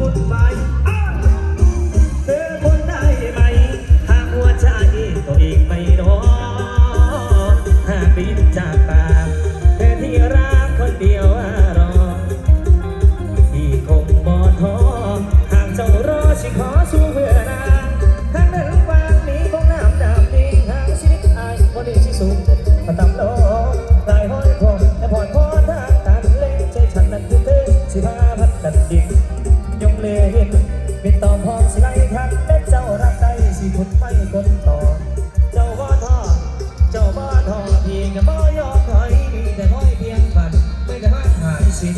วุ่นวายเธอคนได้ไหม หากหัวใจตัวเองไม่รอหากบินจากตาเธอที่รักคนเดียว ได้สิขุดไม่คนต่อ เจ้าบ่าท้อเจ้าบ่าท้อพี่ก็บ่ยอมถอยมีแต่ห้อยเพียงฝันไม่ได้มาหายสิ้น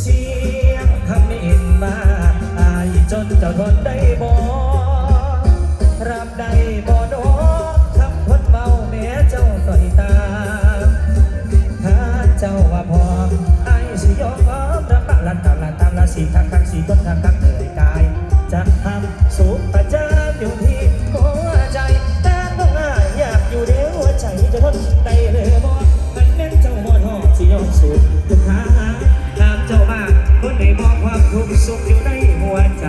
เสียงคำเอ็นมาอายจนเจ้าทนได้บ่รับได้บ่โดคำคนเมาแม้เจ้าต่อยตาถ้าเจ้าว่าพอไอ้ายสิยอมรับปะลันตามลันตามลาสีทักทักสีคนทักทักเหนื่อยกายจะทำสุขป ได้เลยบ่มันแม่นเจ้าบ่ทอสิยอมสู้ทุกทางตามเจ้ามาคนได้มองความทุกข์สุขอยู่ในหัวใจ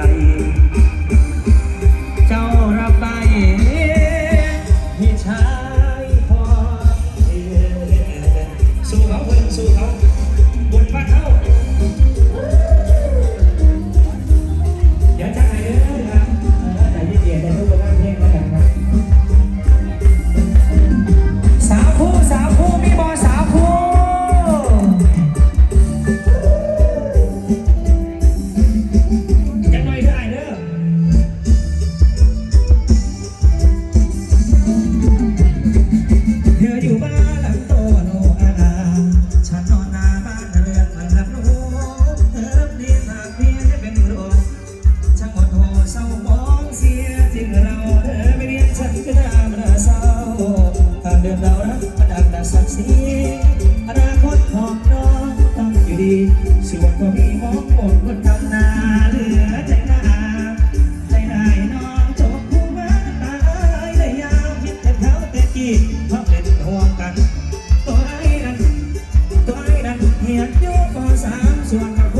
ส่วนก็มีมองหมดคนทำนาเหลือใจน้าใจนายน้องจบผู้มาตายได้ยาวคิดแต่เขาแต่กี้เพราะเป็นห่วงกัน ตัวไอ้นั้นตัวไอ้นั้นเหียดโยกพอสามส่วนกับ